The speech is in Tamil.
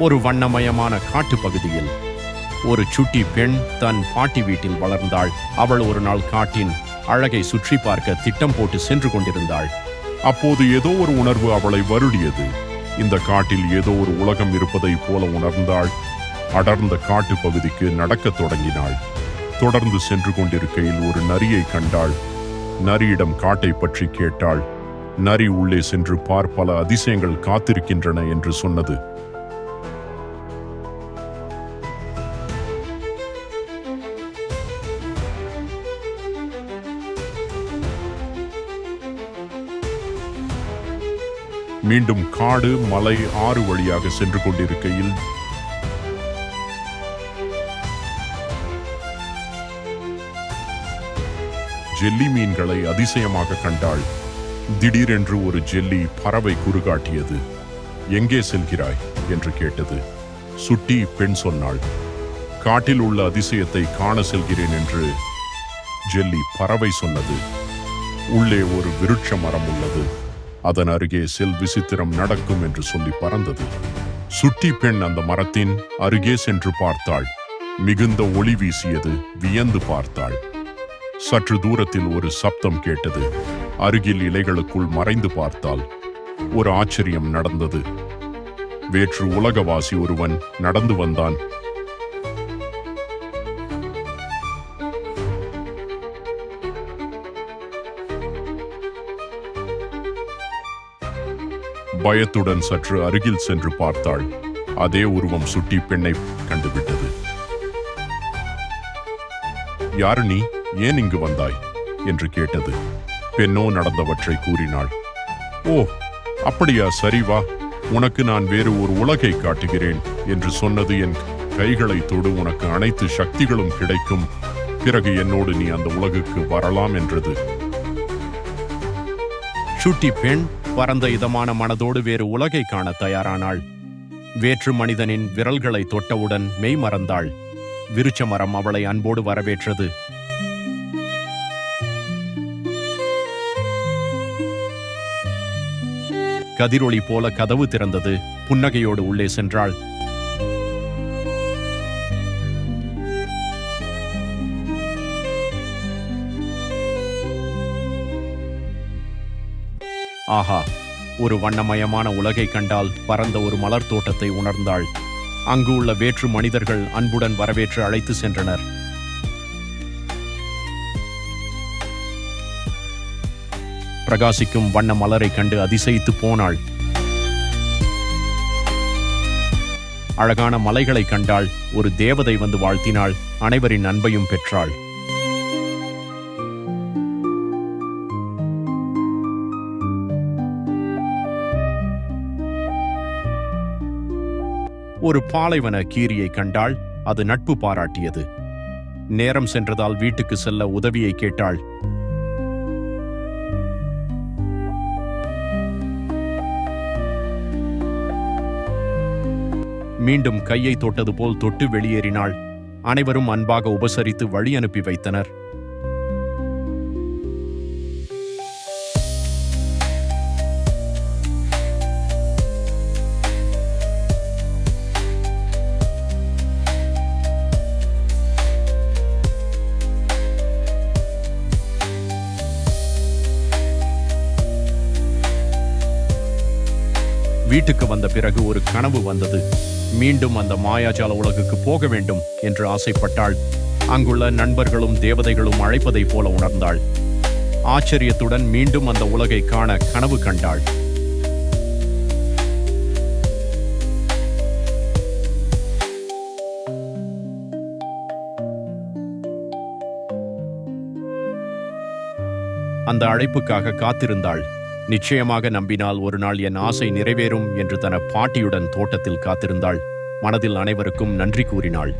ஒரு வண்ணமயமான காட்டுப் பகுதியில் ஒரு சுட்டி பெண் தன் பாட்டி வீட்டில் வளர்ந்தாள். அவள் ஒரு நாள் காட்டின் அழகை சுற்றி பார்க்க திட்டம் போட்டு சென்று கொண்டிருந்தாள். அப்போது ஏதோ ஒரு உணர்வு அவளை வருடியது. இந்த காட்டில் ஏதோ ஒரு உலகம் இருப்பதைப் போல உணர்ந்தாள். அடர்ந்த காட்டு பகுதிக்கு நடக்கத் தொடங்கினாள். தொடர்ந்து சென்று கொண்டிருக்கையில் ஒரு நரியை கண்டாள். நரியிடம் காட்டை பற்றி கேட்டாள். நரி உள்ளே சென்று பார் பல அதிசயங்கள் காத்திருக்கின்றன என்று சொன்னது. மீண்டும் காடு மலை ஆறு வழியாக சென்று கொண்டிருக்கையில் ஜெல்லி மீன்களை அதிசயமாக கண்டாள். திடீரென்று ஒரு ஜெல்லி பறவை குறுகாட்டியது. எங்கே செல்கிறாய்? என்று கேட்டது. சுட்டி பெண் சொன்னாள். காட்டில் உள்ள அதிசயத்தை காண செல்கிறேன் என்று ஜெல்லி பறவை சொன்னது. உள்ளே ஒரு விருட்ச மரம் உள்ளது. அதன் அருகே செல் விசித்திரம் நடக்கும் என்று சொல்லி பறந்தது. சுட்டி பெண் அந்த மரத்தின் அருகே சென்று பார்த்தாள். மிகுந்த ஒளி வீசியது வியந்து பார்த்தாள். சற்று தூரத்தில் ஒரு சப்தம் கேட்டது. அருகில் இலைகளுக்குள் மறைந்து பார்த்தால் ஒரு ஆச்சரியம் நடந்தது. வேற்று உலகவாசி ஒருவன் நடந்து வந்தான். பயத்துடன் சற்று அருகில் சென்று பார்த்தாள். அதே உருவம் சுட்டி பெண்ணை கண்டுவிட்டது. யாரு நீ? ஏன் இங்கு வந்தாய்? என்று கேட்டது. பெண்ணோ நடந்தவற்றை கூறினாள். ஓ அப்படியா சரி வா. உனக்கு நான் வேறு ஒரு உலகை காட்டுகிறேன் என்று சொன்னது என் கைகளை தொடு. உனக்கு அனைத்து சக்திகளும் கிடைக்கும். பிறகு என்னோடு நீ அந்த உலகுக்கு வரலாம் என்றது. சுட்டி பெண் பரந்த இதமான மனதோடு வேறு உலகை காண தயாரானாள். வேற்று மனிதனின் விரல்களை தொட்டவுடன் மெய் மறந்தாள். விருச்ச மரம் அவளை அன்போடு வரவேற்றது. கதிரொளி போல கதவு திறந்தது. புன்னகையோடு உள்ளே சென்றாள். ஆஹா ஒரு வண்ணமயமான உலகை கண்டால் பரந்த ஒரு மலர் தோட்டத்தை உணர்ந்தாள். அங்கு உள்ள வேற்று மனிதர்கள் அன்புடன் வரவேற்று அழைத்து சென்றனர். பிரகாசிக்கும் வண்ண மலரை கண்டு அதிசயித்து போனாள். அழகான மலைகளை கண்டாள் ஒரு தேவதை வந்து வாழ்த்தினாள். அனைவரின் அன்பையும் பெற்றாள். ஒரு பாலைவன கீரியை கண்டாள் அது நட்பு பாராட்டியது. நேரம் சென்றதால் வீட்டுக்கு செல்ல உதவியை கேட்டாள். மீண்டும் கையை தொட்டது போல் தொட்டு வெளியேறினாள். அனைவரும் அன்பாக உபசரித்து வழி அனுப்பி வைத்தனர். வீட்டுக்கு வந்த பிறகு ஒரு கனவு வந்தது. மீண்டும் அந்த மாயாஜால உலகுக்கு போக வேண்டும் என்று ஆசைப்பட்டாள். அங்குள்ள நண்பர்களும் தேவதைகளும் அழைப்பதைப் போல உணர்ந்தாள். ஆச்சரியத்துடன் மீண்டும் அந்த உலகை காண கனவு கண்டாள். அந்த அழைப்புக்காக காத்திருந்தாள். நிச்சயமாக நம்பினால் ஒரு நாள் என் ஆசை நிறைவேறும் என்று தன பாட்டியுடன் தோட்டத்தில் காத்திருந்தாள். மனதில் அனைவருக்கும் நன்றி கூறினாள்.